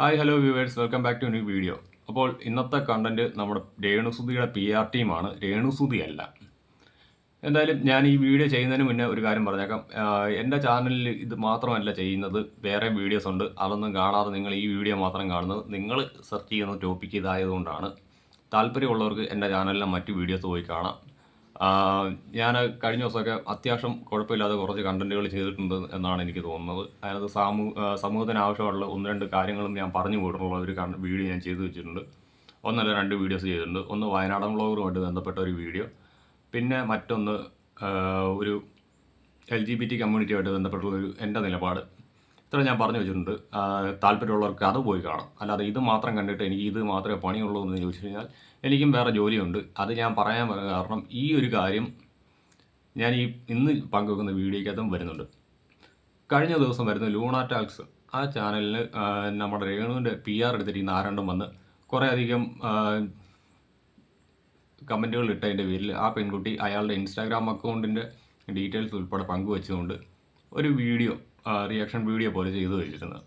Hi hello viewers welcome back to new video അപ്പോൾ ഇന്നത്തെ content നമ്മുടെ രേണുസുതിയുടെ പി ആർ ടീമാണ് രേണുസുതി അല്ല. എന്തായാലും ഞാൻ ഈ വീഡിയോ ചെയ്യുന്നതിന് മുന്നേ ഒരു കാര്യം പറഞ്ഞേക്കാം. എന്റെ ചാനലിൽ ഇത് മാത്രമല്ല ചെയ്യുന്നത് വേറെ വീഡിയോസ് ഉണ്ട്. അതൊന്നും കാണാതെ നിങ്ങൾ ഈ വീഡിയോ മാത്രം കാണുന്നത് നിങ്ങൾ സെർച്ച് ചെയ്യുന്ന ടോപ്പിക്ക് ഇതായതുകൊണ്ടാണ്. താല്പര്യമുള്ളവർക്ക് എന്റെ ചാനലിലെ മറ്റു വീഡിയോസ് പോയി കാണാം. ഞാൻ കഴിഞ്ഞ ദിവസമൊക്കെ അത്യാവശ്യം കുഴപ്പമില്ലാതെ കുറച്ച് കണ്ടന്റുകൾ ചെയ്തിട്ടുണ്ട് എന്നാണ് എനിക്ക് തോന്നുന്നത്. അതായത് സാമൂ സമൂഹത്തിന് ആവശ്യമുള്ള ഒന്ന് രണ്ട് കാര്യങ്ങളും ഞാൻ പറഞ്ഞു പോയിട്ടുള്ള ഒരു വീഡിയോ ഞാൻ ചെയ്തു വെച്ചിട്ടുണ്ട്. ഒന്നല്ല രണ്ട് വീഡിയോസ് ചെയ്തിട്ടുണ്ട്. ഒന്ന് വയനാടൻ വ്ളോഗറുമായിട്ട് ബന്ധപ്പെട്ട ഒരു വീഡിയോ. പിന്നെ മറ്റൊന്ന് ഒരു എൽ ജി ബി ടി കമ്മ്യൂണിറ്റിയുമായിട്ട് ബന്ധപ്പെട്ടുള്ള ഒരു എന്റെ നിലപാട്. ഇത്ര ഞാൻ പറഞ്ഞു വെച്ചിട്ടുണ്ട്. താല്പര്യമുള്ളവർക്ക് അത് പോയി കാണാം. അല്ലാതെ ഇത് മാത്രം കണ്ടിട്ട് എനിക്ക് ഇത് മാത്രമേ പണിയുള്ളൂ എന്ന് ചോദിച്ചു കഴിഞ്ഞാൽ എനിക്കും വേറെ ജോലിയുണ്ട്. അത് ഞാൻ പറയാൻ കാരണം ഈ ഒരു കാര്യം ഞാൻ ഈ ഇന്ന് പങ്കുവെക്കുന്ന വീഡിയോയ്ക്കകത്തും വരുന്നുണ്ട്. കഴിഞ്ഞ ദിവസം വരുന്ന ലൂണ ടാക്സ് ആ ചാനലിന് ആ, നമ്മുടെ രേണുവിന്റെ പി ആർ എടുത്തിട്ട് ഈ ആരണ്ടും വന്ന് കുറേയധികം കമന്റുകൾ ഇട്ടതിന്റെ പേരിൽ ആ പെൺകുട്ടി അയാളുടെ ഇൻസ്റ്റാഗ്രാം അക്കൗണ്ടിന്റെ ഡീറ്റെയിൽസ് ഉൾപ്പെടെ പങ്കുവെച്ചുകൊണ്ട് ഒരു വീഡിയോ റിയാക്ഷൻ വീഡിയോ പോലെ ചെയ്തു വെച്ചിരുന്നത്.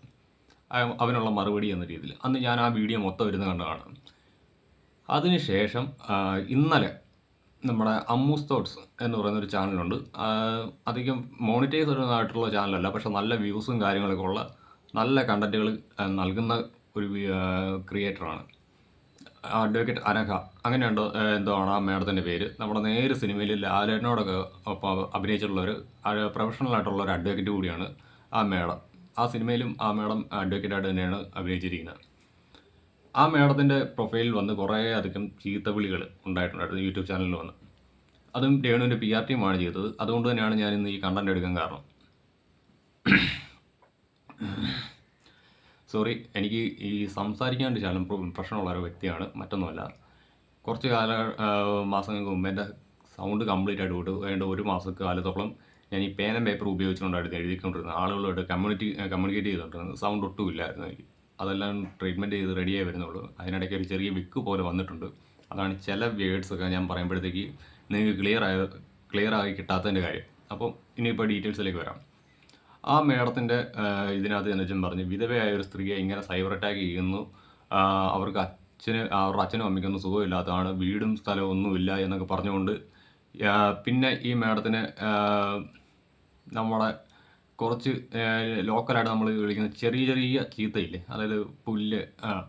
അവനുള്ള മറുപടി എന്ന രീതിയിൽ. അന്ന് ഞാൻ ആ വീഡിയോ മൊത്തം ഇരുന്ന് കണ്ടതാണ്. അതിനുശേഷം ഇന്നലെ നമ്മുടെ അമ്മൂസ് തോട്ട്സ് എന്ന് പറയുന്ന ഒരു ചാനലുണ്ട് അധികം മോണിറ്റൈസ് ആയിട്ടുള്ള ചാനലല്ല പക്ഷെ നല്ല വ്യൂസും കാര്യങ്ങളൊക്കെ ഉള്ള നല്ല കണ്ടന്റുകൾ നൽകുന്ന ഒരു ക്രിയേറ്ററാണ് അഡ്വക്കേറ്റ് അനഘ. അങ്ങനെയുണ്ടോ എന്തോ ആണ് ആ മേഡത്തിന്റെ പേര്. നമ്മുടെ നേര് സിനിമയിൽ ലാലേട്ടനോടൊക്കെ ഒപ്പം അഭിനയിച്ചിട്ടുള്ള ഒരു പ്രൊഫഷണൽ ആയിട്ടുള്ള ഒരു അഡ്വക്കേറ്റ് കൂടിയാണ് ആ മേഡം ആ സിനിമയിലും ആ മേഡം അഡ്വക്കേറ്റായിട്ട് തന്നെയാണ് അഭിനയിച്ചിരിക്കുന്നത്. ആ മേഡത്തിന്റെ പ്രൊഫൈലിൽ വന്ന് കുറേ അധികം ചീത്തവിളികൾ ഉണ്ടായിട്ടുണ്ടായിരുന്നു യൂട്യൂബ് ചാനലിൽ വന്ന്. അതും രേണുവിന്റെ പി ആർ ടീമാണ് ചെയ്തത്. അതുകൊണ്ട് തന്നെയാണ് ഞാൻ ഇന്ന് ഈ കണ്ടന്റ് എടുക്കാൻ കാരണം. സോറി എനിക്ക് ഈ സംസാരിക്കാണ്ട് ശാലം പ്രശ്നമുള്ള ഒരു വ്യക്തിയാണ്. മറ്റൊന്നുമല്ല. കുറച്ച് കാല മാസങ്ങൾക്ക് മുമ്പ് എന്റെ സൗണ്ട് കംപ്ലീറ്റ് ആയിട്ട് വിട്ടു. വേണ്ട ഒരു മാസ കാലത്തോളം ഞാൻ ഈ പേനും പേപ്പർ ഉപയോഗിച്ചുകൊണ്ടായിരുന്നു എഴുതിക്കൊണ്ടിരുന്നത് ആളുകളോട് കമ്മ്യൂണിറ്റി കമ്മ്യൂണിക്കേറ്റ് ചെയ്തുകൊണ്ടിരുന്നത് സൗണ്ട് ഒട്ടും ഇല്ലായിരുന്നു എനിക്ക്. അതെല്ലാം ട്രീറ്റ്മെന്റ് ചെയ്ത് റെഡിയായി വരുന്നുള്ളൂ. അതിനിടയ്ക്ക് ഒരു ചെറിയ വിക്ക് പോലെ വന്നിട്ടുണ്ട്. അതാണ് ചില വേർഡ്സ് ഒക്കെ ഞാൻ പറയുമ്പോഴത്തേക്ക് നിങ്ങൾക്ക് ക്ലിയർ ആയ ക്ലിയർ ആയി കിട്ടാത്തതിന്റെ കാര്യം. അപ്പോൾ ഇനിയിപ്പോൾ ഡീറ്റെയിൽസിലേക്ക് വരാം. ആ മേഡത്തിന്റെ ഇതിനകത്ത് എന്ന് വെച്ചാൽ പറഞ്ഞു വിധവയായ ഒരു സ്ത്രീയെ ഇങ്ങനെ സൈബർ അറ്റാക്ക് ചെയ്യുന്നു. അവർക്ക് അച്ഛന് അവരുടെ അച്ഛനും അമ്മയ്ക്കൊന്നും സുഖമില്ലാത്തതാണ്. വീടും സ്ഥലവും ഒന്നുമില്ല എന്നൊക്കെ പറഞ്ഞുകൊണ്ട് പിന്നെ ഈ മേഡത്തിന് നമ്മുടെ കുറച്ച് ലോക്കലായിട്ട് നമ്മൾ വിളിക്കുന്ന ചെറിയ ചെറിയ ചീത്തയില്ലേ? അതായത് പുല്ല്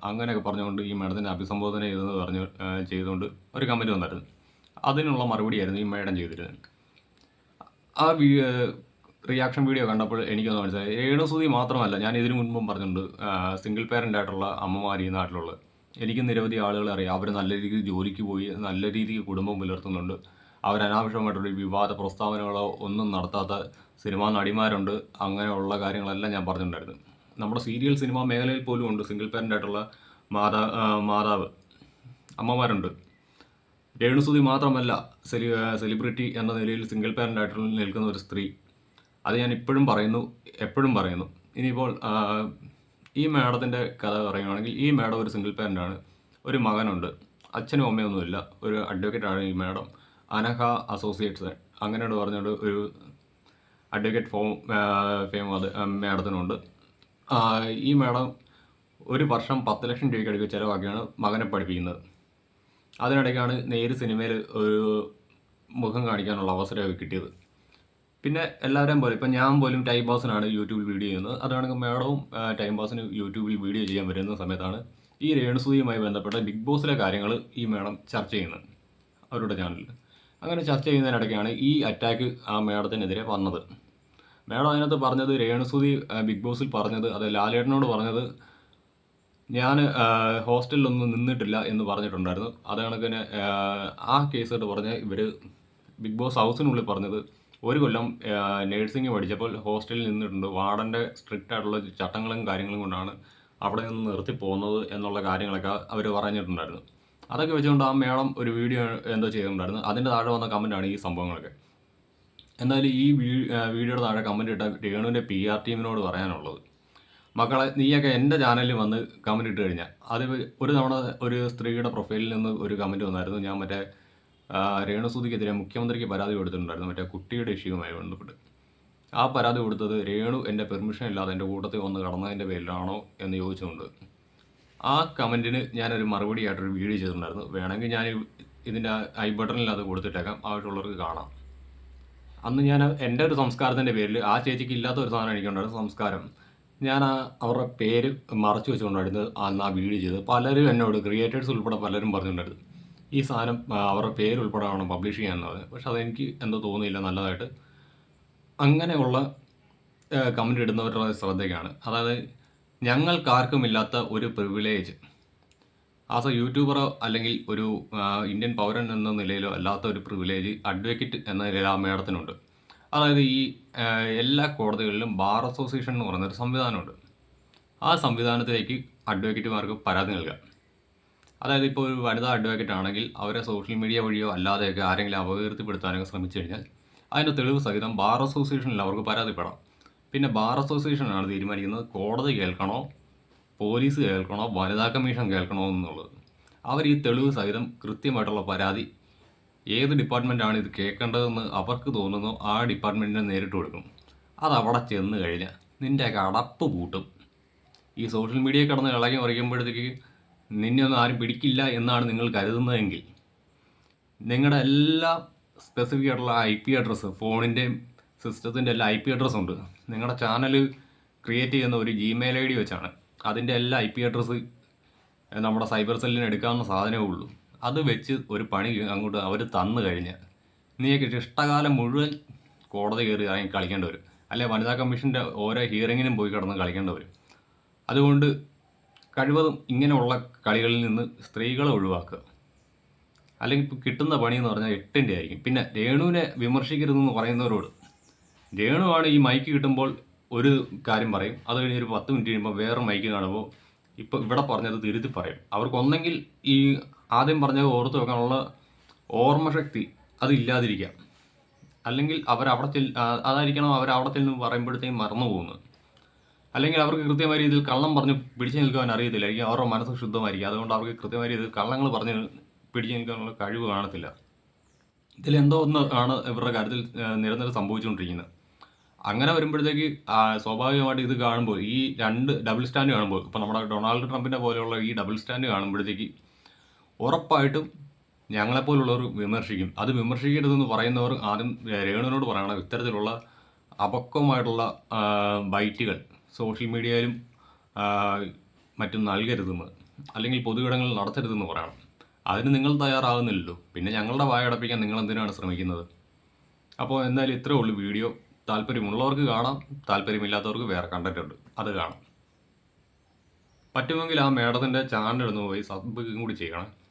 അങ്ങനെയൊക്കെ പറഞ്ഞുകൊണ്ട് ഈ മേഡത്തിന്റെ അഭിസംബോധന ചെയ്തെന്ന് പറഞ്ഞ് ചെയ്തുകൊണ്ട് ഒരു കമന്റ് വന്നായിരുന്നു അതിനുള്ള മറുപടിയായിരുന്നു ഈ മേഡം ചെയ്തിരുന്നത്. ആ റിയാക്ഷൻ വീഡിയോ കണ്ടപ്പോൾ എനിക്കൊന്ന് മനസ്സിലായി. രേണുസുതി മാത്രമല്ല ഞാൻ ഇതിനു മുൻപും പറഞ്ഞിട്ടുണ്ട് സിംഗിൾ പേരന്റ് ആയിട്ടുള്ള അമ്മമാർ ഈ നാട്ടിലുള്ളത്. എനിക്ക് നിരവധി ആളുകളെ അറിയാം. അവർ നല്ല രീതിയിൽ ജോലിക്ക് പോയി നല്ല രീതിയിൽ കുടുംബം പുലർത്തുന്നുണ്ട്. അവർ അനാവശ്യമായിട്ടുള്ള വിവാദ പ്രസ്താവനകളോ ഒന്നും നടത്താത്ത സിനിമാ നടിമാരുണ്ട് അങ്ങനെയുള്ള കാര്യങ്ങളെല്ലാം ഞാൻ പറഞ്ഞിട്ടുണ്ടായിരുന്നു. നമ്മുടെ സീരിയൽ സിനിമാ മേഖലയിൽ പോലും ഉണ്ട്. സിംഗിൾ പേരന്റ് ആയിട്ടുള്ള മാതാ മാതാവ് അമ്മമാരുണ്ട്. രേണുസുതി മാത്രമല്ല സെലി സെലിബ്രിറ്റി എന്ന നിലയിൽ സിംഗിൾ പാരന്റ് ആയിട്ട് നിൽക്കുന്ന ഒരു സ്ത്രീ. അത് ഞാൻ ഇപ്പോഴും പറയുന്നു എപ്പോഴും പറയുന്നു. ഇനിയിപ്പോൾ ഈ മാഡത്തിന്റെ കഥ പറയുകയാണെങ്കിൽ ഈ മാഡം ഒരു സിംഗിൾ പാരന്റ് ആണ്. ഒരു മകനുണ്ട്. അച്ഛനും അമ്മയൊന്നുമില്ല. ഒരു അഡ്വക്കേറ്റാണ് ഈ മാഡം. അനഹ അസോസിയേറ്റ്സ് അങ്ങനെയാണ് പറഞ്ഞുകൊണ്ട് ഒരു അഡ്വക്കേറ്റ് ഫോം ഫെയിം അത് മേഡത്തിനുണ്ട്. ഈ മേഡം ഒരു വർഷം പത്ത് ലക്ഷം രൂപയ്ക്ക് അടുക്കുക ചിലവാക്കിയാണ് മകനെ പഠിപ്പിക്കുന്നത്. അതിനിടയ്ക്കാണ് നേര് സിനിമയിൽ ഒരു മുഖം കാണിക്കാനുള്ള അവസരമൊക്കെ കിട്ടിയത്. പിന്നെ എല്ലാവരെയും പോലെ ഇപ്പം ഞാൻ പോലും ടൈം പാസിനാണ് യൂട്യൂബിൽ വീഡിയോ ചെയ്യുന്നത്. അതാണെങ്കിൽ മേഡവും ടൈം പാസിന് യൂട്യൂബിൽ വീഡിയോ ചെയ്യാൻ വരുന്ന സമയത്താണ് ഈ രേണുസൂയുമായി ബന്ധപ്പെട്ട ബിഗ് ബോസിലെ കാര്യങ്ങൾ ഈ മേഡം ചർച്ച ചെയ്യുന്നത് അവരുടെ ചാനലിൽ. അങ്ങനെ ചർച്ച ചെയ്യുന്നതിനിടയ്ക്കാണ് ഈ അറ്റാക്ക് ആ മേഡത്തിനെതിരെ വന്നത്. മേഡം അതിനകത്ത് പറഞ്ഞത് രേണുസുതി ബിഗ് ബോസിൽ പറഞ്ഞത് അത് ലാലേട്ടനോട് പറഞ്ഞത് ഞാൻ ഹോസ്റ്റലിലൊന്നും നിന്നിട്ടില്ല എന്ന് പറഞ്ഞിട്ടുണ്ടായിരുന്നു. അത് കണക്കിന് ആ കേസായിട്ട് പറഞ്ഞ് ഇവർ ബിഗ് ബോസ് ഹൗസിനുള്ളിൽ പറഞ്ഞത് ഒരു കൊല്ലം നേഴ്സിംഗ് പഠിച്ചപ്പോൾ ഹോസ്റ്റലിൽ നിന്നിട്ടുണ്ട്. വാർഡന്റെ സ്ട്രിക്റ്റ് ആയിട്ടുള്ള ചട്ടങ്ങളും കാര്യങ്ങളും കൊണ്ടാണ് അവിടെ നിന്ന് നിർത്തി പോകുന്നത് എന്നുള്ള കാര്യങ്ങളൊക്കെ അവർ പറഞ്ഞിട്ടുണ്ടായിരുന്നു. അതൊക്കെ വെച്ചുകൊണ്ട് ആ മേഡം ഒരു വീഡിയോ എന്തോ ചെയ്തിട്ടുണ്ടായിരുന്നു. അതിന്റെ താഴെ വന്ന കമന്റാണ് ഈ സംഭവങ്ങളൊക്കെ. എന്നാലും ഈ വീഡിയോയുടെ താഴെ കമന്റ് ഇട്ട രേണുവിന്റെ പി ആർ ടീമിനോട് പറയാനുള്ളത്. മക്കളെ നീയൊക്കെ എന്റെ ചാനലിൽ വന്ന് കമന്റ് ഇട്ട് കഴിഞ്ഞാൽ അത് ഒരു തവണ ഒരു സ്ത്രീയുടെ പ്രൊഫൈലിൽ നിന്ന് ഒരു കമന്റ് വന്നായിരുന്നു. ഞാൻ മറ്റേ രേണുസൂതിക്കെതിരെ മുഖ്യമന്ത്രിക്ക് പരാതി കൊടുത്തിട്ടുണ്ടായിരുന്നു. മറ്റേ കുട്ടിയുടെ ഇഷ്യൂമായി ബന്ധപ്പെട്ട്. ആ പരാതി കൊടുത്തത് രേണു എന്റെ പെർമിഷൻ ഇല്ലാതെ എന്റെ കൂട്ടത്തിൽ വന്ന് കടന്നതിന്റെ പേരിലാണോ എന്ന് ചോദിച്ചുകൊണ്ട്. ആ കമന്റിന് ഞാനൊരു മറുപടി ആയിട്ടൊരു വീഡിയോ ചെയ്തിട്ടുണ്ടായിരുന്നു. വേണമെങ്കിൽ ഞാൻ ഇതിന്റെ ഐ ബട്ടണിൽ അത് കൊടുത്തിട്ടേക്കാം. ആവശ്യമുള്ളവർക്ക് കാണാം. അന്ന് ഞാൻ എന്റെ ഒരു സംസ്കാരത്തിന്റെ പേരിൽ ആ ചേച്ചിക്ക് ഇല്ലാത്ത ഒരു സാധനം എനിക്കുണ്ടായിരുന്നു സംസ്കാരം. ഞാൻ അവരുടെ പേര് മറച്ചു വെച്ചുകൊണ്ടായിരുന്നു അന്ന് ആ വീഡിയോ ചെയ്തത്. പലരും എന്നോട് ക്രിയേറ്റേഴ്സ് ഉൾപ്പെടെ പലരും പറഞ്ഞിട്ടുണ്ടായിരുന്നു ഈ സാധനം അവരുടെ പേര് ഉൾപ്പെടെ വേണം പബ്ലിഷ് ചെയ്യാമെന്നത് പക്ഷെ അതെനിക്ക് എന്തോ തോന്നിയില്ല നല്ലതായിട്ട്. അങ്ങനെയുള്ള കമന്റ് ഇടുന്നവരുടെ ശ്രദ്ധയ്ക്കാണ്. അതായത് ഞങ്ങൾക്കാർക്കും ഇല്ലാത്ത ഒരു പ്രിവിലേജ് ആസ് എ യൂട്യൂബറോ അല്ലെങ്കിൽ ഒരു ഇന്ത്യൻ പൗരൻ എന്ന നിലയിലോ അല്ലാത്ത ഒരു പ്രിവിലേജ് അഡ്വക്കേറ്റ് എന്ന നിലയിൽ ആ മേഡത്തിനുണ്ട് അതായത് ഈ എല്ലാ കോടതികളിലും ബാർ അസോസിയേഷൻ എന്ന് പറയുന്നൊരു സംവിധാനമുണ്ട്. ആ സംവിധാനത്തിലേക്ക് അഡ്വക്കേറ്റുമാർക്ക് പരാതി നൽകാം അതായത് ഇപ്പോൾ ഒരു വനിതാ അഡ്വക്കേറ്റ് ആണെങ്കിൽ അവരെ സോഷ്യൽ മീഡിയ വഴിയോ അല്ലാതെയൊക്കെ ആരെങ്കിലും അപകീർത്തിപ്പെടുത്താനൊക്കെ ശ്രമിച്ചു കഴിഞ്ഞാൽ അതിന്റെ തെളിവ് സഹിതം ബാർ അസോസിയേഷനിൽ അവർക്ക് പരാതിപ്പെടാം. പിന്നെ ബാർ അസോസിയേഷനാണ് തീരുമാനിക്കുന്നത്. കോടതി കേൾക്കണോ? പോലീസ് കേൾക്കണോ? വനിതാ കമ്മീഷൻ കേൾക്കണോ എന്നുള്ളത്. അവർ ഈ തെളിവ് സഹിതം കൃത്യമായിട്ടുള്ള പരാതി ഏത് ഡിപ്പാർട്ട്മെന്റാണ് ഇത് കേൾക്കേണ്ടതെന്ന് അവർക്ക് തോന്നുന്നു ആ ഡിപ്പാർട്ട്മെന്റിനെ നേരിട്ട് കൊടുക്കും. അത് അവിടെ ചെന്ന് കഴിഞ്ഞാൽ നിന്റെയൊക്കെ അടപ്പ് പൂട്ടും. ഈ സോഷ്യൽ മീഡിയ കടന്ന് ഇളകി മറിക്കുമ്പോഴത്തേക്ക് നിന്നെ ഒന്നും ആരും പിടിക്കില്ല എന്നാണ് നിങ്ങൾ കരുതുന്നതെങ്കിൽ നിങ്ങളുടെ എല്ലാ സ്പെസിഫിക് ആയിട്ടുള്ള ഐ പി അഡ്രസ്സ് ഫോണിന്റെയും സിസ്റ്റത്തിന്റെ എല്ലാ ഐ പി അഡ്രസ്സ് ഉണ്ട്. നിങ്ങളുടെ ചാനൽ ക്രിയേറ്റ് ചെയ്യുന്ന ഒരു ജിമെയിൽ ഐ ഡി വെച്ചാണ്. അതിന്റെ എല്ലാ ഐ പി അഡ്രസ്സ് നമ്മുടെ സൈബർ സെല്ലിന് എടുക്കാവുന്ന സാധനമേ ഉള്ളൂ. അത് വെച്ച് ഒരു പണി അങ്ങോട്ട് അവർ തന്നു കഴിഞ്ഞാൽ നീയൊക്കെ ഇഷ്ടകാലം മുഴുവൻ കോടതി കയറി ഇറങ്ങി കളിക്കേണ്ടി വരും. അല്ലെ വനിതാ കമ്മീഷന്റെ ഓരോ ഹിയറിങ്ങിനും പോയി കിടന്ന് കളിക്കേണ്ടി വരും. അതുകൊണ്ട് കഴിവതും ഇങ്ങനെയുള്ള കളികളിൽ നിന്ന് സ്ത്രീകളെ ഒഴിവാക്കുക. അല്ലെങ്കിൽ കിട്ടുന്ന പണി എന്ന് പറഞ്ഞാൽ എട്ടിന്റെ ആയിരിക്കും. പിന്നെ രേണുവിനെ വിമർശിക്കരുതെന്ന് പറയുന്നവരോട് രേണുവാണ് ഈ മൈക്ക് കിട്ടുമ്പോൾ ഒരു കാര്യം പറയും. അത് കഴിഞ്ഞ് ഒരു പത്ത് മിനിറ്റ് കഴിയുമ്പോൾ വേറെ മൈക്ക് കാണുമ്പോൾ ഇപ്പോൾ ഇവിടെ പറഞ്ഞത് തിരുത്തി പറയും. അവർക്കൊന്നെങ്കിൽ ഈ ആദ്യം പറഞ്ഞത് ഓർത്ത് വെക്കാനുള്ള ഓർമ്മശക്തി അതില്ലാതിരിക്കാം അല്ലെങ്കിൽ അവരവിടെ ആ, അതായിരിക്കണം അവരവിടെ ചെന്ന് പറയുമ്പോഴത്തേക്കും മറന്നു പോകുന്നത് അല്ലെങ്കിൽ അവർക്ക് കൃത്യമായ രീതിയിൽ കള്ളം പറഞ്ഞ് പിടിച്ചു നിൽക്കാൻ അറിയത്തില്ലായിരിക്കും അവരുടെ മനസ്സ് ശുദ്ധമായിരിക്കും. അതുകൊണ്ട് അവർക്ക് കൃത്യമായ രീതിയിൽ കള്ളങ്ങൾ പറഞ്ഞ് പിടിച്ചു നിൽക്കാനുള്ള കഴിവ് കാണത്തില്ല. ഇതിലെന്തോ ഒന്ന് ആണ് ഇവരുടെ കാര്യത്തിൽ നിരന്തരം സംഭവിച്ചുകൊണ്ടിരിക്കുന്നത്. അങ്ങനെ വരുമ്പോഴത്തേക്ക് സ്വാഭാവികമായിട്ട് ഇത് കാണുമ്പോൾ ഈ രണ്ട് ഡബിൾ സ്റ്റാൻഡ് കാണുമ്പോൾ ഇപ്പോൾ നമ്മുടെ ഡൊണാൾഡ് ട്രംപിനെ പോലെയുള്ള ഈ ഡബിൾ സ്റ്റാൻഡ് കാണുമ്പോഴത്തേക്ക് ഉറപ്പായിട്ടും ഞങ്ങളെപ്പോലുള്ളവർ വിമർശിക്കും. അത് വിമർശിക്കരുതെന്ന് പറയുന്നവർ ആദ്യം രേണുവിനോട് പറയണം. ഇത്തരത്തിലുള്ള അപക്വമായിട്ടുള്ള ബൈറ്റുകൾ സോഷ്യൽ മീഡിയയിലും മറ്റും നൽകരുതെന്ന് അല്ലെങ്കിൽ പൊതുയിടങ്ങളിൽ നടത്തരുതെന്ന് പറയണം. അതിന് നിങ്ങൾ തയ്യാറാകുന്നില്ലല്ലോ. പിന്നെ ഞങ്ങളുടെ വായ അടപ്പിക്കാൻ നിങ്ങൾ എന്തിനാണ് ശ്രമിക്കുന്നത്? അപ്പോൾ എന്തായാലും ഇത്രേ ഉള്ളൂ വീഡിയോ. താല്പര്യമുള്ളവർക്ക് കാണാം താല്പര്യമില്ലാത്തവർക്ക് വേറെ കണ്ടന്റ് ഉണ്ട്. അത് കാണാം. പറ്റുമെങ്കിൽ ആ മേഡത്തിന്റെ ചാനൽ ഒന്ന് പോയി സബ് കൂടി ചെയ്യണം.